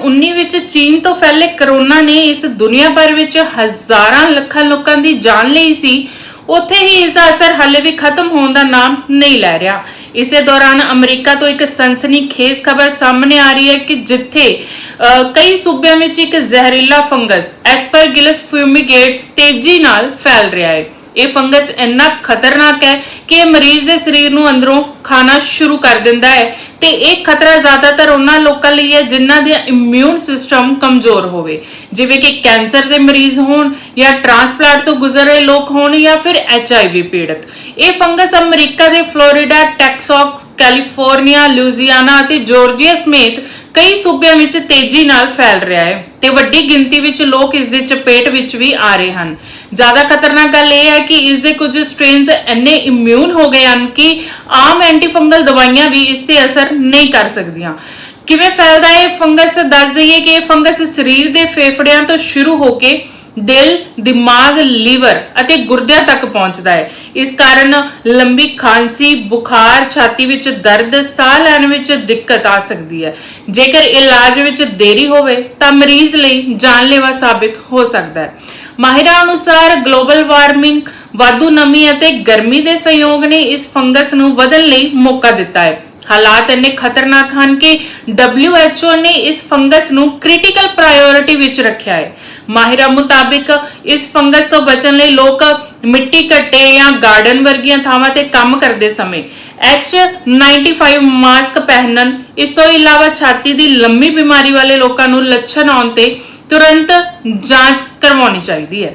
2019 ਵਿੱਚ ਚੀਨ ਤੋਂ ਫੈਲੇ ਕਰੋਨਾ ਨੇ ਇਸ ਦੁਨੀਆ ਭਰ ਵਿੱਚ ਹਜ਼ਾਰਾਂ ਲੱਖਾਂ ਲੋਕਾਂ ਦੀ ਜਾਨ ਲਈ ਸੀ। ਉੱਥੇ ਹੀ ਇਸ ਦਾ ਅਸਰ ਹਾਲੇ ਵੀ ਖਤਮ ਹੋਣ ਦਾ ਨਾਮ ਨਹੀਂ ਲੈ ਰਿਹਾ। ਇਸੇ ਦੌਰਾਨ ਅਮਰੀਕਾ ਤੋਂ ਇੱਕ ਸਨਸਨੀਖੇਜ਼ ਖਬਰ ਸਾਹਮਣੇ ਆ ਰਹੀ ਹੈ ਕਿ ਜਿੱਥੇ ਕਈ ਸੂਬਿਆਂ ਵਿੱਚ ਇੱਕ ਜ਼ਹਿਰੀਲਾ ਫੰਗਸ ਐਸਪਰਗਿਲਸ ਫਿਊਮੀਗੇਟਸ ਤੇਜ਼ੀ ਨਾਲ ਫੈਲ ਰਿਹਾ ਹੈ। ਇਹ ਫੰਗਸ ਇੰਨਾ ਖਤਰਨਾਕ ਹੈ ਕਿ ਮਰੀਜ਼ ਦੇ ਸਰੀਰ ਨੂੰ ਅੰਦਰੋਂ ਖਾਣਾ ਸ਼ੁਰੂ ਕਰ ਦਿੰਦਾ ਹੈ ਤੇ ਇਹ ਖਤਰਾ ਜ਼ਿਆਦਾਤਰ ਉਹਨਾਂ ਲੋਕਾਂ ਲਈ ਹੈ ਜਿਨ੍ਹਾਂ ਦਾ ਇਮਿਊਨ ਸਿਸਟਮ ਕਮਜ਼ੋਰ ਹੋਵੇ। ਜਿਵੇਂ ਕਿ ਕੈਂਸਰ ਦੇ ਮਰੀਜ਼ ਹੋਣ ਜਾਂ ਟ੍ਰਾਂਸਪਲਾਂਟ ਤੋਂ ਗੁਜ਼ਰ ਰਹੇ ਲੋਕ ਹੋਣ ਜਾਂ ਫਿਰ ਐਚਆਈਵੀ ਪੀੜਤ। ਇਹ ਫੰਗਸ ਅਮਰੀਕਾ ਦੇ ਫਲੋਰੀਡਾ, ਟੈਕਸਾਸ, ਕੈਲੀਫੋਰਨੀਆ ਲੂਜ਼ੀਆਨਾ ਅਤੇ ਜਾਰਜੀਆ ਸਮੇਤ ਕਈ ਸੂਬਿਆਂ ਵਿੱਚ ਤੇਜ਼ੀ ਨਾਲ ਫੈਲ ਰਿਹਾ ਹੈ ਤੇ ਵੱਡੀ ਗਿਣਤੀ ਵਿੱਚ ਲੋਕ ਇਸ ਦੇ ਚਪੇਟ ਵਿੱਚ ਵੀ ਆ ਰਹੇ ਹਨ। ਜ਼ਿਆਦਾ ਖਤਰਨਾਕ ਗੱਲ ਇਹ ਹੈ ਕਿ ਇਸ ਦੇ ਕੁਝ ਸਟ੍ਰੇਨਸ ਇੰਨੇ ਇਮਿਊਨ ਹੋ ਗਏ ਹਨ ਕਿ ਆਮ ਐਂਟੀਫੰਗਲ ਦਵਾਈਆਂ ਵੀ ਇਸ ਤੇ ਅਸਰ ਨਹੀਂ ਕਰ ਸਕਦੀਆਂ। ਕਿਵੇਂ ਫੈਲਦਾ ਹੈ? ਇਹ ਫੰਗਸ ਦੱਸ ਦਈਏ ਕਿ ਇਹ ਫੰਗਸ ਸਰੀਰ ਦੇ ਫੇਫੜਿਆਂ ਤੋਂ ਸ਼ੁਰੂ ਹੋ ਕੇ ਦਿਲ, ਦਿਮਾਗ, ਲੀਵਰ ਅਤੇ ਗੁਰਦਿਆਂ ਤੱਕ ਪਹੁੰਚਦਾ ਹੈ। ਇਸ ਕਾਰਨ ਲੰਬੀ ਖਾਂਸੀ, ਬੁਖਾਰ, ਛਾਤੀ ਵਿੱਚ ਦਰਦ, ਸਾਹ ਲੈਣ ਵਿੱਚ ਦਿੱਕਤ ਆ ਸਕਦੀ ਹੈ। ਜੇਕਰ ਇਲਾਜ ਵਿੱਚ ਦੇਰੀ ਹੋਵੇ, ਤਾਂ ਮਰੀਜ਼ ਲਈ ਜਾਨਲੇਵਾ ਸਾਬਿਤ ਹੋ ਸਕਦਾ ਹੈ। ਮਾਹਿਰਾਂ ਅਨੁਸਾਰ ਗਲੋਬਲ ਵਾਰਮਿੰਗ, ਵਾਧੂ ਨਮੀ ਅਤੇ ਗਰਮੀ ਦੇ ਸੰਯੋਗ ਨੇ ਇਸ ਫੰਗਸ ਨੂੰ ਵਧਣ ਲਈ ਮੌਕਾ ਦਿੱਤਾ ਹੈ। ਹਾਲਾਤ ਇੰਨੇ ਖਤਰਨਾਕ ਹਨ ਕਿ WHO ਨੇ ਇਸ ਫੰਗਸ ਨੂੰ ਕ੍ਰਿਟੀਕਲ ਪ੍ਰਾਇੋਰਟੀ ਵਿੱਚ ਰੱਖਿਆ ਹੈ। ਮਾਹਿਰਾਂ ਮੁਤਾਬਿਕ ਇਸ ਫੰਗਸ ਤੋਂ ਬਚਣ ਲਈ ਲੋਕ ਮਿੱਟੀ ਘੱਟੇ ਜਾਂ ਗਾਰਡਨ ਵਰਗੀਆਂ ਥਾਵਾਂ ਤੇ ਕੰਮ ਕਰਦੇ ਸਮੇਂ H95 ਮਾਸਕ ਪਹਿਨਣ, ਇਸ ਤੋਂ ਇਲਾਵਾ ਛਾਤੀ ਦੀ ਲੰਮੀ ਬਿਮਾਰੀ ਵਾਲੇ ਲੋਕਾਂ ਨੂੰ ਲੱਛਣ ਆਉਣ ਤੇ ਤੁਰੰਤ ਜਾਂਚ ਕਰਵਾਉਣੀ ਚਾਹੀਦੀ ਹੈ।